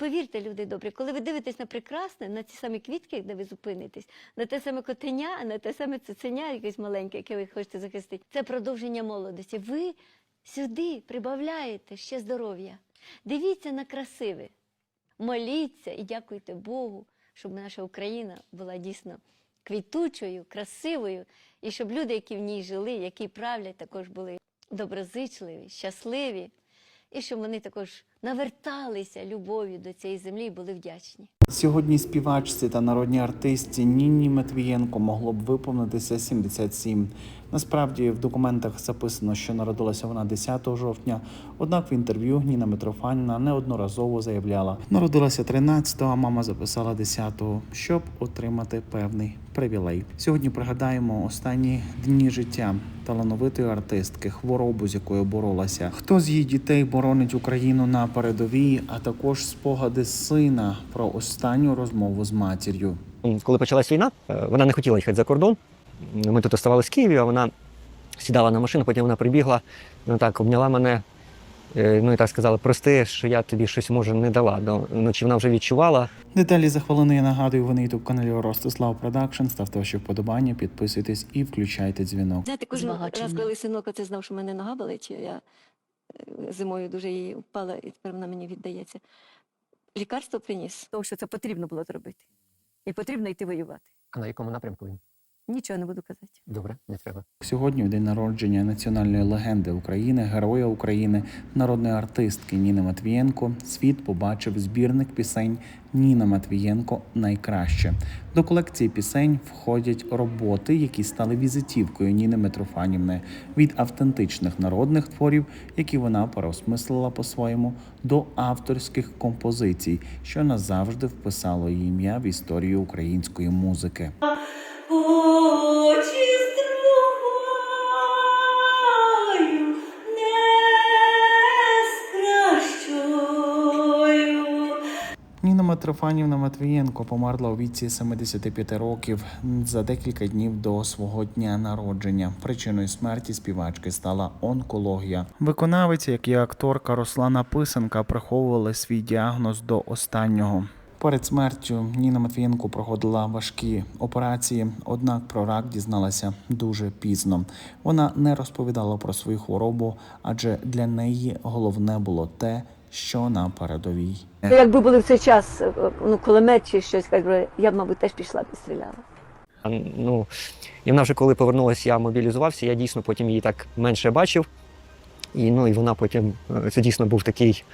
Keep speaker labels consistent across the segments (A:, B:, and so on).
A: повірте, люди добрі, коли ви дивитесь на прекрасне, на ті самі квітки, де ви зупинитесь, на те саме котеня, на те саме цуценя, якесь маленьке, яке ви хочете захистити, це продовження молодості. Ви сюди прибавляєте ще здоров'я. Дивіться на красиве, моліться і дякуйте Богу, щоб наша Україна була дійсно квітучою, красивою, і щоб люди, які в ній жили, які правлять, також були доброзичливі, щасливі, і щоб вони також наверталися любов'ю до цієї землі і були вдячні.
B: Сьогодні співачці та народній артистці Ніні Матвієнко могло б виповнитися 77. Насправді в документах записано, що народилася вона 10 жовтня. Однак в інтерв'ю Ніна Митрофанівна неодноразово заявляла, народилася 13-го, а мама записала 10-го, щоб отримати певний привілей. Сьогодні пригадаємо останні дні життя талановитої артистки, хворобу, з якою боролася. Хто з її дітей боронить Україну на передовій, а також спогади сина про останню розмову з матір'ю.
C: Коли почалась війна, е, вона не хотіла їхати за кордон. Ми тут оставалися в Києві, а вона сідала на машину, потім вона прибігла, ну так, обняла мене. е, Ну і так сказала, прости, що я тобі щось може не дала. Ну, ну, чи вона вже відчувала.
B: Деталі за хвилину я нагадую, ви на youtube каналі Ростислав Продакшн. Ставте ваші вподобання, підписуйтесь і включайте дзвінок.
A: Знаєте, кожен раз, коли синок оце знав, що мене нога болить, я е, зимою дуже її впала, і тепер вона мені віддається. Лікарство приніс. Тому що це потрібно було зробити. І потрібно йти воювати.
C: А на якому напрямку він?
A: Нічого не буду казати.
C: Добре, не треба.
B: Сьогодні, в день народження національної легенди України, героя України, народної артистки Ніни Матвієнко, світ побачив збірник пісень Ніна Матвієнко найкраще. До колекції пісень входять роботи, які стали візитівкою Ніни Митрофанівни від автентичних народних творів, які вона переосмислила по-своєму, до авторських композицій, що назавжди вписало її ім'я в історію української музики.
D: Очі строгою, не скращою.
B: Ніна Митрофанівна Матвієнко померла у віці 75 років за декілька днів до свого дня народження. Причиною смерті співачки стала онкологія. Виконавиця, як і акторка Руслана Писанка, приховували свій діагноз до останнього. Перед смертю Ніна Матвієнко проходила важкі операції, однак про рак дізналася дуже пізно. Вона не розповідала про свою хворобу, адже для неї головне було те, що на передовій.
A: Якби були в цей час е, ну, кулемет чи щось, якби, я б, мабуть, теж пішла б і стріляла.
C: Ну, і вона вже коли повернулася, я мобілізувався, я дійсно потім її так менше бачив. І, ну, і вона потім, е, це дійсно був такий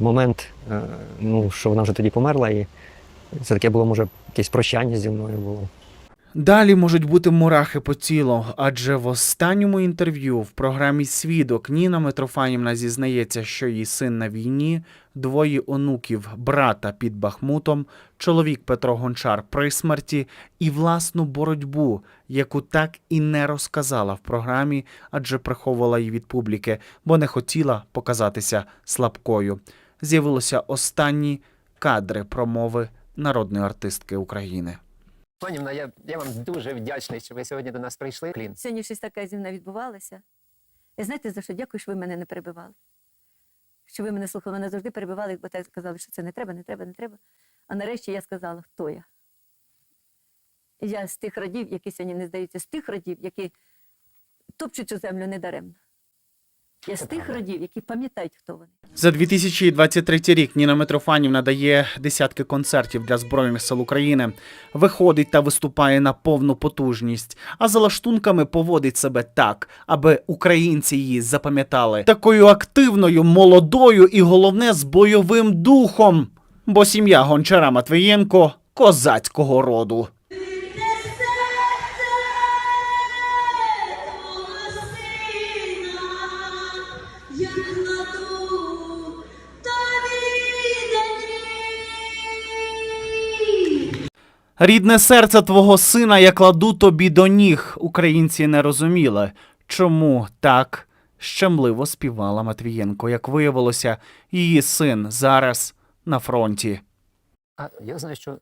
C: момент, е, ну, що вона вже тоді померла, і це таке було, може, якесь прощання зі мною було.
B: Далі можуть бути мурахи по тілу, адже в останньому інтерв'ю в програмі Свідок Ніна Митрофанівна зізнається, що її син на війні, двоє онуків, брата під Бахмутом, чоловік Петро Гончар при смерті і власну боротьбу, яку так і не розказала в програмі, адже приховувала її від публіки, бо не хотіла показатися слабкою. З'явилися останні кадри промови народної артистки України.
E: Панівна, я, я вам дуже вдячний, що ви сьогодні до нас прийшли. Клін.
A: Сьогодні щось таке зі мною відбувалося. І знаєте за що? Дякую, що ви мене не перебивали. Що ви мене слухали, мене завжди перебивали, бо так сказали, що це не треба, не треба, не треба. А нарешті я сказала, хто я. Я з тих родів, які сьогодні не здаються, з тих родів, які топчуть цю землю недаремно. Я з тих родів, які пам'ятають, хто вони.
B: За 2023 рік Ніна Митрофанівна дає десятки концертів для збройних сил України, виходить та виступає на повну потужність, а за лаштунками поводить себе так, аби українці її запам'ятали такою активною, молодою і головне з бойовим духом. Бо сім'я Гончара Матвієнко козацького роду. Рідне серце твого сина я кладу тобі до ніг. Українці не розуміли, чому так щемливо співала Матвієнко. Як виявилося, її син зараз на фронті.
E: А я знаю, що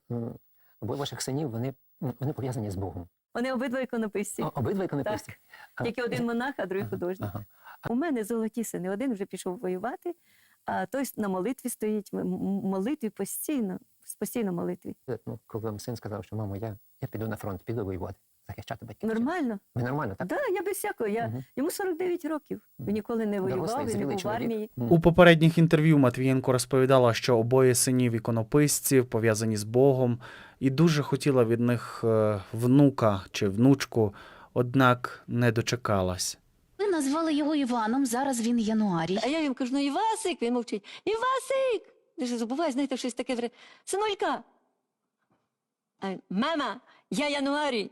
E: обоє ваших синів вони, вони пов'язані з Богом.
A: Вони обидва іконописці.
E: О, обидва іконописці. А,
A: Тільки один монах, а другий
E: ага,
A: художник.
E: Ага.
A: У мене золоті сини. Один вже пішов воювати,
F: а той на молитві стоїть, молитві постійно, постійно молитві.
E: Ну, коли вам син сказав, що мамо, я, я піду на фронт, піду воювати, захищати батьківщину.
F: Нормально?
E: Ви нормально, так?
F: Так, да, я без всякого. Я,
E: Мгм.
F: Йому 49 років. Він ніколи не
E: Дорослий,
F: воював, він не був в армії.
B: У попередніх інтерв'ю Матвієнко розповідала, що обоє синів іконописців пов'язані з Богом, і дуже хотіла від них е, внука чи внучку, однак не дочекалась.
G: Ви назвали його Іваном, зараз він Януарій.
A: А я їм кажу, ну Івасик, він мовчить. Івасик! Ти ж забуває, знаєте, щось таке вре. Синулька. А він, мама, я Януарій.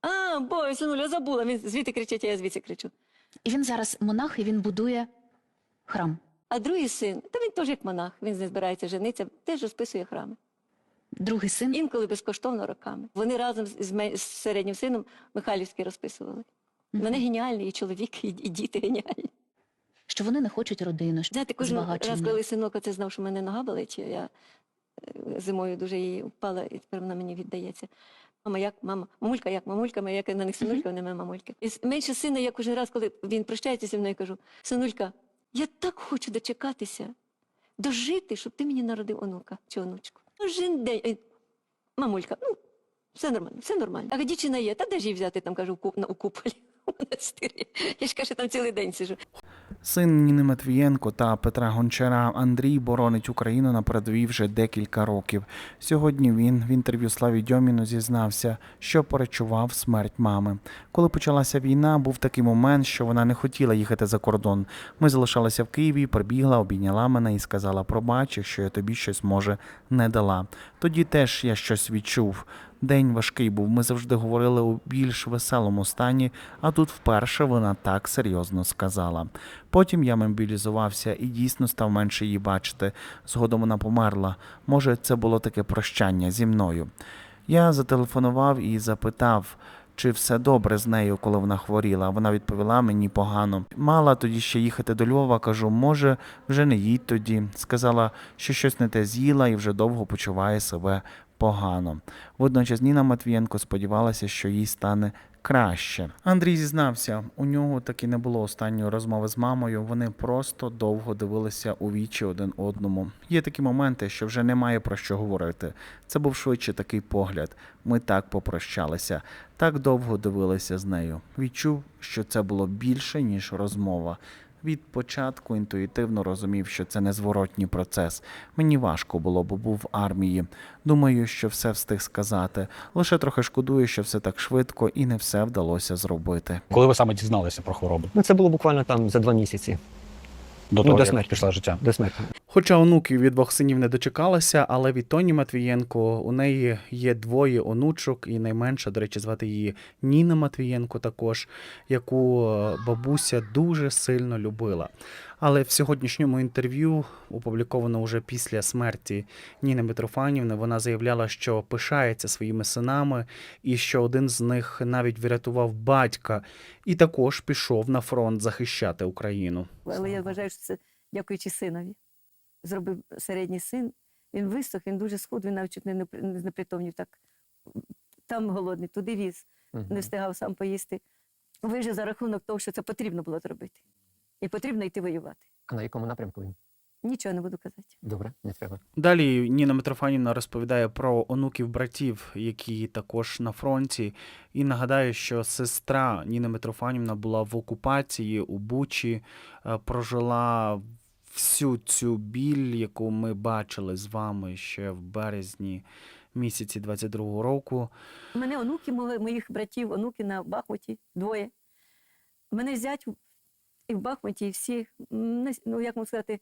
A: А, бой, синуля, забула. Він звідти кричить, а я звідси кричу.
G: І він зараз монах, і він будує храм.
A: А другий син, та він теж як монах, він не збирається жениться, теж розписує храми.
G: Другий син.
A: Інколи безкоштовно роками. Вони разом з, ме- з середнім сином Михайлівський розписували. Вони геніальні, і чоловік, і, і діти геніальні.
G: Що вони не хочуть родину. що-
A: Знаєте, кожен раз, коли синок оце знав, що в мене нога болить, я е, зимою дуже її впала, і тепер вона мені віддається. Мама, як, мама, мамулька, як, мамулька, моя, як на них синулька, вони моя мамульки. І менше сина, я кожен раз, коли він прощається зі мною, кажу, синулька, я так хочу дочекатися, дожити, щоб ти мені народив онука чи онучку. Кожен день. Е, Мамулька, ну, все нормально, все нормально. А дівчина є, та де ж її взяти, там кажу, у куполі, монастирі. Я ж кажу, там цілий день сижу.
B: Син Ніни Матвієнко та Петра Гончара Андрій боронить Україну на передовій вже декілька років. Сьогодні він в інтерв'ю Славі Дьоміну зізнався, що перечував смерть мами. Коли почалася війна, був такий момент, що вона не хотіла їхати за кордон. Ми залишалися в Києві, прибігла, обійняла мене і сказала: пробач, якщо я тобі щось може не дала. Тоді теж я щось відчув. День важкий був. Ми завжди говорили у більш веселому стані, а тут вперше вона так серйозно сказала. Потім я мобілізувався і дійсно став менше її бачити. Згодом вона померла. Може, це було таке прощання зі мною. Я зателефонував і запитав, чи все добре з нею, коли вона хворіла. Вона відповіла мені погано. Мала тоді ще їхати до Львова. Кажу, може, вже не їдь тоді. Сказала, що щось не те з'їла і вже довго почуває себе погано. Водночас Ніна Матвієнко сподівалася, що їй стане краще. Андрій зізнався, у нього таки не було останньої розмови з мамою. Вони просто довго дивилися у вічі один одному. Є такі моменти, що вже немає про що говорити. Це був швидше такий погляд. Ми так попрощалися, так довго дивилися з нею. Відчув, що це було більше ніж розмова. Від початку інтуїтивно розумів, що це незворотній процес. Мені важко було, бо був в армії. Думаю, що все встиг сказати. Лише трохи шкодую, що все так швидко і не все вдалося зробити.
H: Коли ви саме дізналися про хворобу?
C: Ну, це було буквально там за два місяці
H: До
C: Ну,
H: того,
C: до
H: як пішла життя?
C: до смерті.
B: Хоча онуків від двох синів не дочекалася, але від Тоні Матвієнко у неї є двоє онучок, і найменша, до речі, звати її Ніна Матвієнко, також, яку е, бабуся дуже сильно любила. Але в сьогоднішньому інтерв'ю, опубліковано вже після смерті Ніни Митрофанівни, вона заявляла, що пишається своїми синами, і що один з них навіть врятував батька, і також пішов на фронт захищати Україну.
F: Але я вважаю, що це дякуючи синові. Зробив середній син. Він висох, він дуже схуд, він навіть не, непри- знепритомнів так. Там голодний, туди віз, не встигав сам поїсти. Вижив за рахунок того, що це потрібно було зробити. І потрібно йти воювати.
E: А на якому напрямку він?
F: Нічого не буду казати.
E: Добре, не треба.
B: Далі Ніна Митрофанівна розповідає про онуків братів, які також на фронті. І нагадаю, що сестра Ніна Митрофанівна була в окупації у Бучі, е, прожила всю цю біль, яку ми бачили з вами ще в березні місяці 22-го року.
F: У мене онуки моїх братів, онуки на Бахмуті, двоє. У мене зять і в Бахмуті, і всі, ну як можна сказати,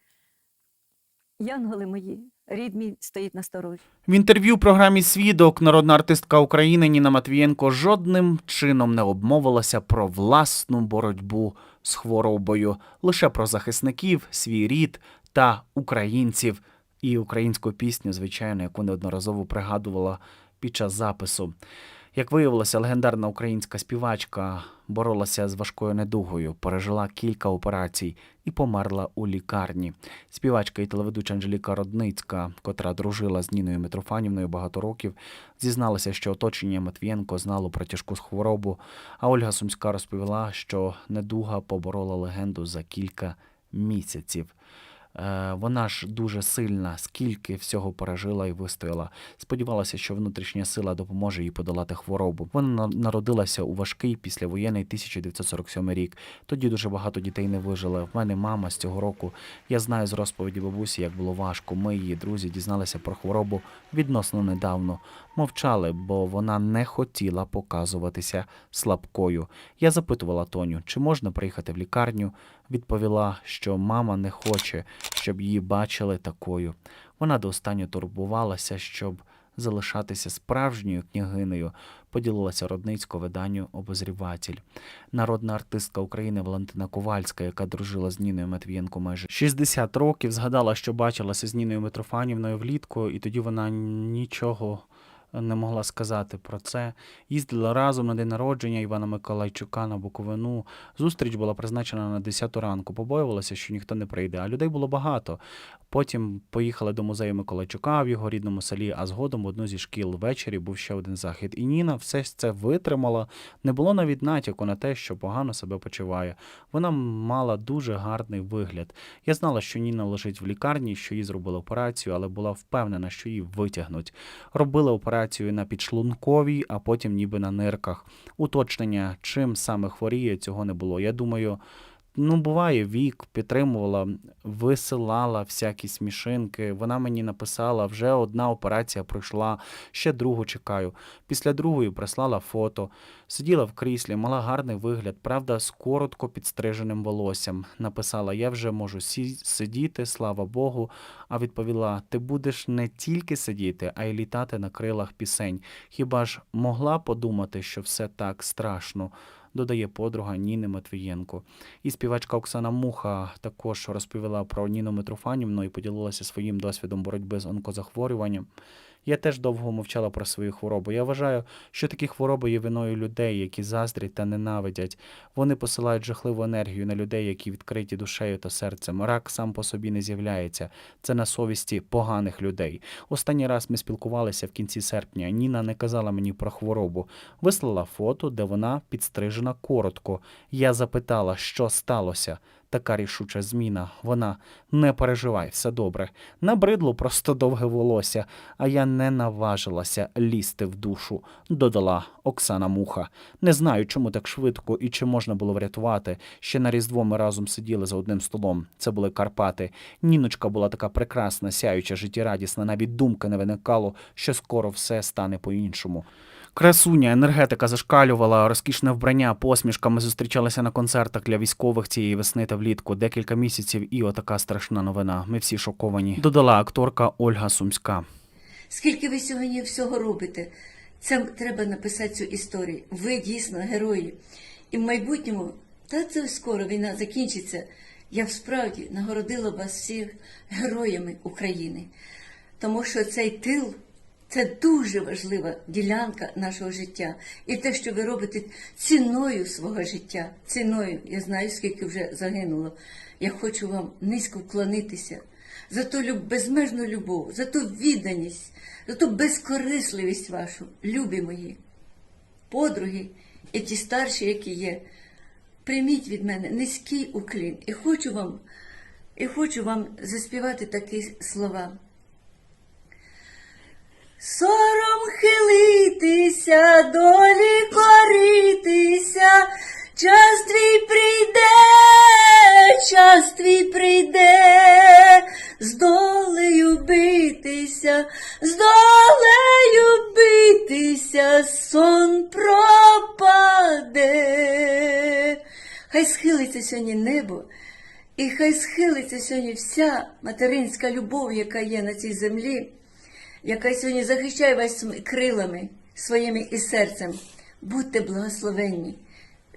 F: янголи мої, рід мій стоїть на сторожі.
B: В інтерв'ю програмі Свідок народна артистка України Ніна Матвієнко жодним чином не обмовилася про власну боротьбу з хворобою, лише про захисників, свій рід та українців і українську пісню, звичайно, яку неодноразово пригадувала під час запису. Як виявилося, легендарна українська співачка боролася з важкою недугою, пережила кілька операцій і померла у лікарні. Співачка і телеведуча Анжеліка Родницька, котра дружила з Ніною Митрофанівною багато років, зізналася, що оточення Матвієнко знало про тяжку хворобу. А Ольга Сумська розповіла, що недуга поборола легенду за кілька місяців. Е, Вона ж дуже сильна, скільки всього пережила і вистояла. Сподівалася, що внутрішня сила допоможе їй подолати хворобу. Вона народилася у важкий післявоєнний 1947 рік. Тоді дуже багато дітей не вижили. В мене мама з цього року. Я знаю з розповіді бабусі, як було важко. Ми, її друзі, дізналися про хворобу відносно недавно. Мовчали, бо вона не хотіла показуватися слабкою. Я запитувала Тоню, чи можна приїхати в лікарню. Відповіла, що мама не хоче, щоб її бачили такою. Вона до останнього турбувалася, щоб залишатися справжньою княгинею, поділилася родницько виданню обозріватель. Народна артистка України Валентина Ковальська, яка дружила з Ніною Матвієнко майже 60 років, згадала, що бачилася з Ніною Митрофанівною влітку, і тоді вона нічого не могла сказати про це. Їздила разом на день народження Івана Миколайчука на Буковину. Зустріч була призначена на 10 ранку. Побоювалася, що ніхто не прийде, а людей було багато. Потім поїхали до музею Миколайчука в його рідному селі, а згодом в одну зі шкіл ввечері був ще один захід. І Ніна все це витримала. Не було навіть натяку на те, що погано себе почуває. Вона мала дуже гарний вигляд. Я знала, що Ніна лежить в лікарні, що їй зробили операцію, але була впевнена, що її витягнуть. Робили операцію на підшлунковій, а потім ніби на нирках. Уточнення, чим саме хворіє, цього не було. Я думаю, ну буває вік, підтримувала, висилала всякі смішинки. Вона мені написала, вже одна операція пройшла, ще другу чекаю. Після другої прислала фото. Сиділа в кріслі, мала гарний вигляд, правда, з коротко підстриженим волоссям. Написала: Я вже можу сидіти, слава Богу. А відповіла: Ти будеш не тільки сидіти, а й літати на крилах пісень. Хіба ж могла подумати, що все так страшно? Додає подруга Ніни Матвієнко. І співачка Оксана Муха також розповіла про Ніну Митрофанівну і поділилася своїм досвідом боротьби з онкозахворюванням. Я теж довго мовчала про свою хворобу. Я вважаю, що такі хвороби є виною людей, які заздрять та ненавидять. Вони посилають жахливу енергію на людей, які відкриті душею та серцем. Рак сам по собі не з'являється. Це на совісті поганих людей. Останній раз ми спілкувалися в кінці серпня. Ніна не казала мені про хворобу. Вислала фото, де вона підстрижена коротко. Я запитала, що сталося. Така рішуча зміна. Вона не переживай, все добре. Набридло просто довге волосся, а я не наважилася лізти в душу, додала Оксана Муха. Не знаю, чому так швидко і чи можна було врятувати. Ще на Різдво ми разом сиділи за одним столом. Це були Карпати. Ніночка була така прекрасна, сяюча, життєрадісна, навіть думки не виникало, що скоро все стане по-іншому. Красуня, енергетика зашкалювала, розкішне вбрання, посмішка. Ми зустрічалися на концертах для військових цієї весни та влітку. Декілька місяців, і отака страшна новина. Ми всі шоковані. Додала акторка Ольга Сумська.
A: Скільки ви сьогодні всього робите? Це треба написати цю історію. Ви дійсно герої. І в майбутньому, та це скоро війна закінчиться. Я справді нагородила вас всіх героями України. Тому що цей тил це дуже важлива ділянка нашого життя. І те, що ви робите ціною свого життя, ціною, я знаю, скільки вже загинуло. Я хочу вам низько вклонитися за ту безмежну любов, за ту відданість, за ту безкорисливість вашу, любі мої, подруги і ті старші, які є. Прийміть від мене низький уклін і хочу вам, і хочу вам заспівати такі слова. Сором хилитися, долі коритися, час твій прийде, час твій прийде, з долею битися, з долею битися, сон пропаде. Хай схилиться сьогодні небо, і хай схилиться сьогодні вся материнська любов, яка є на цій землі яка сьогодні захищає вас крилами своїми і серцем. Будьте благословенні,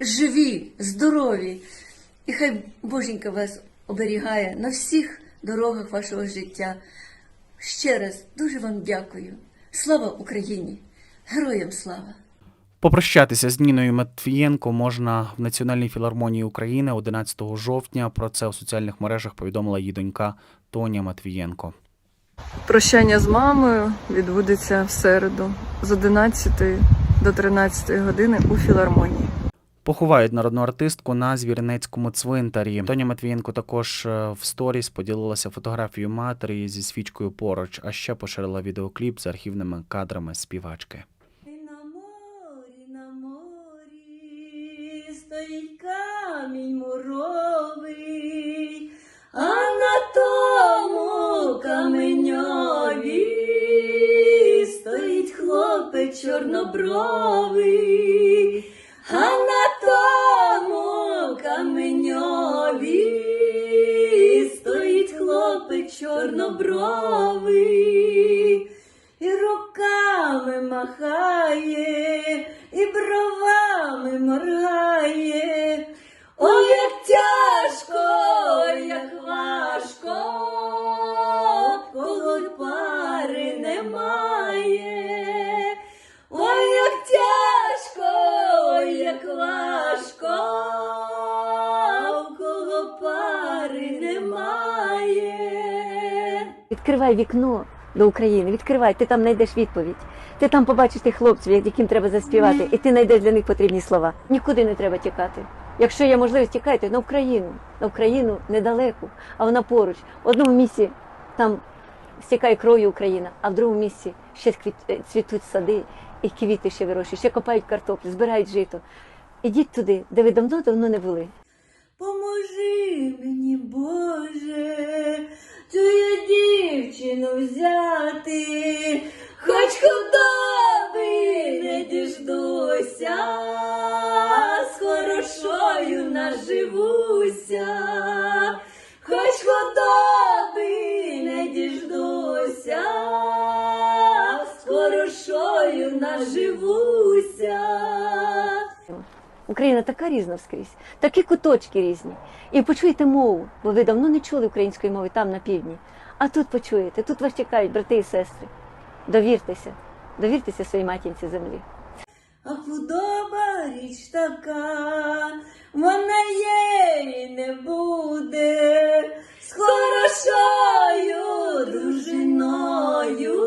A: живі, здорові, і хай Боженька вас оберігає на всіх дорогах вашого життя. Ще раз дуже вам дякую. Слава Україні! Героям слава!
B: Попрощатися з Ніною Матвієнко можна в Національній філармонії України 11 жовтня. Про це у соціальних мережах повідомила її донька Тоня Матвієнко.
I: Прощання з мамою відбудеться в середу з 11 до 13 години у філармонії.
B: Поховають народну артистку на Звіринецькому цвинтарі. Тоня Матвієнко також е, в сторіс поділилася фотографією матері зі свічкою поруч, а ще поширила відеокліп з архівними кадрами співачки.
A: На морі, на морі стоїть камінь муровий, а на чорнобровий,
J: Відкривай вікно до України, відкривай, ти там знайдеш відповідь. Ти там побачиш тих хлопців, яким треба заспівати, і ти знайдеш для них потрібні слова. Нікуди не треба тікати. Якщо є можливість, тікайте на Україну. На Україну недалеко, а вона поруч. В одному місці там стікає кров'ю Україна, а в другому місці ще е, цвітуть сади, і квіти ще вирощують, ще копають картоплю, збирають жито. Ідіть туди, де ви давно-давно не були.
A: Поможи мені, Боже, цю я дівчину взяти, хоч худоби не діждуся, з хорошою наживуся, хоч худоби не діждуся, з хорошою наживуся.
J: Україна така різна вскрізь, такі куточки різні. І почуєте мову, бо ви давно не чули української мови там на півдні. А тут почуєте, тут вас чекають брати і сестри. Довіртеся, довіртеся своїй матінці землі.
A: А худоба річ така, вона є і не буде з хорошою дружиною,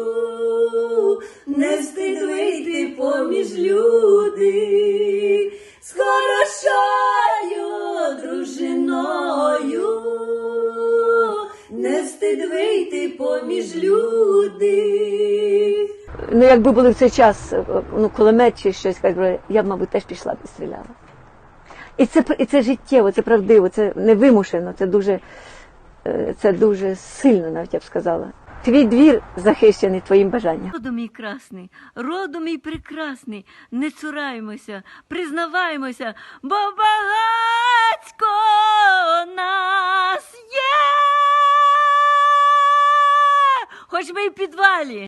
A: не вийти поміж люди, з хорошою дружиною, не встид вийти поміж люди.
J: Ну, якби були в цей час е, ну, кулемет чи щось, я б, мабуть, теж пішла б і стріляла. І це, і це життєво, це правдиво, це не вимушено, це дуже, е, це дуже сильно, навіть я б сказала. Твій двір захищений твоїм бажанням.
K: Роду мій красний, роду мій прекрасний, не цураємося, признаваємося, бо багацько нас є, хоч ми й в підвалі.